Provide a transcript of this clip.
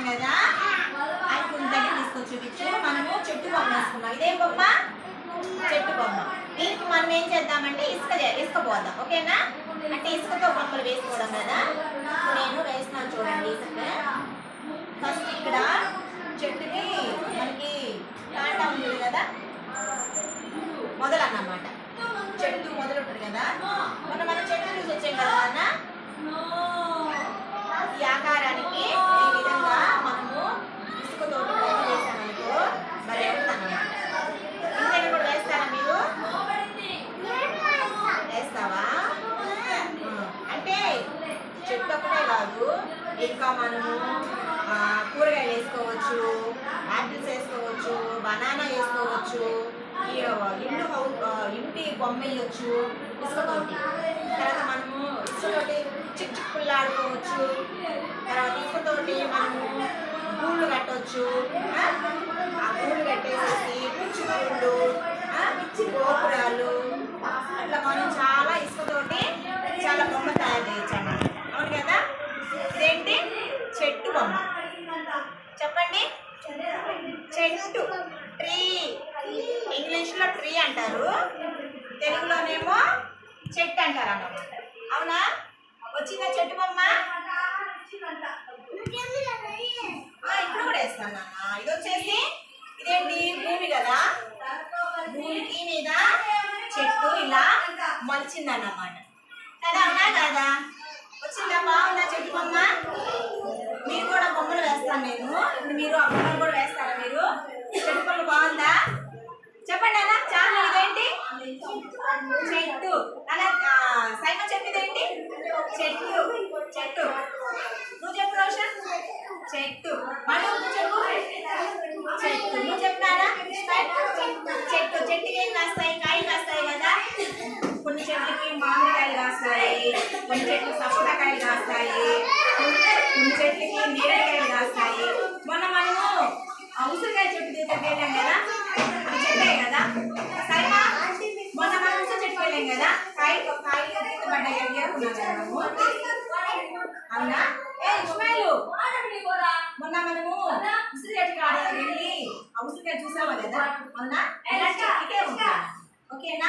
వేసుకున్నాం కదా? అది కొంచెం దగ్గర తీసుకొని చూపించు. మనము చెట్టు బొమ్మ వేసుకున్నాం ఇదేం బొమ్మ? చెట్టు బొమ్మ. దీనికి మనం ఏం చేద్దామంటే ఇసుక ఇసుక పోద్దాం. ఓకేనా? అంటే ఇసుకతో బొమ్మలు వేసుకోవడం కదా ఇప్పుడు నేను వేస్తున్నాను చూడండి ఇసుక ఫస్ట్ ఇక్కడ చెట్టుకి మనకి కాండ ఉంది కదా మొదలు అన్నమాట చెట్టు మొదలు ఉంటుంది కదా మొన్న మనం చెట్టు చూసి వచ్చాం కదా నాన్న ఈ ఆకారానికి ఈ విధంగా మనము ఇసుకతో ప్లేట్ చేసామనుకో మరి ఉందన్నమాట ఇంటి దగ్గర కూడా వేస్తారా మీరు వేస్తావా ఆ, అంటే చెట్టు ఒకటే కాదు. ఇంకా మనము కూరగాయలు వేసుకోవచ్చు యాపిల్స్ వేసుకోవచ్చు బనానా వేసుకోవచ్చు ఇండు హౌ- ఇంటి బొమ్మ వేయచ్చు ఇసుకతోటి తర్వాత మనము ఇసుకతోటి చిక్ చిక్కుళ్ళాడుకోవచ్చు తర్వాత ఇసుకతోటి మనము గూళ్ళు కట్టవచ్చు ఆ గూళ్ళు కట్టేసేసి పిచ్చుకూళ్ళు గోపురాలు అట్లా మనం చాలా ఇసుకతోటి చాలా బొమ్మ తయారు చేయొచ్చు అన్నమాట అవును కదా ఇదేంటి చెట్టు బొమ్మ చెప్పండి. చెట్టు ట్రీ. ఇంగ్లీష్లో ట్రీ అంటారు. తెలుగులోనేమో చెట్టు అంటారు అన్నమాట అవునా? వచ్చిందా చెట్టు బొమ్మ? ఇప్పుడు కూడా వేస్తాను నాన్న. ఇది వచ్చేసి ఇదేంటి? భూమి కదా. భూమికి మీద చెట్టు ఇలా మలిచిందన్నమాట. కదా అవునా కదా? వచ్చిందా? బాగుందా చెట్టు బొమ్మ? వేస్తాం మేము నేను ఇప్పుడు మీరు ఆ కూడా వేస్తారా మీరు? చెట్టు బాగుందా? చెప్పండి అన్న చాలా ఇదేంటి? చెట్టు. అలా సైకిల్ చెప్పింది ఏంటి చెట్టు. చెట్టు. నువ్వు చెప్పు రోషన్. చెట్టు. మళ్ళీ చెప్పు. చెట్టు. నువ్వు చెప్పినారా కదా మనము అవునా ఏ ఇస్మాయిలు మొన్న మనము ఉసిరి చెట్టు కాడ వెళ్ళి ఆ ఉసిరికాయ చూసామా కదా అవునా ఓకేనా?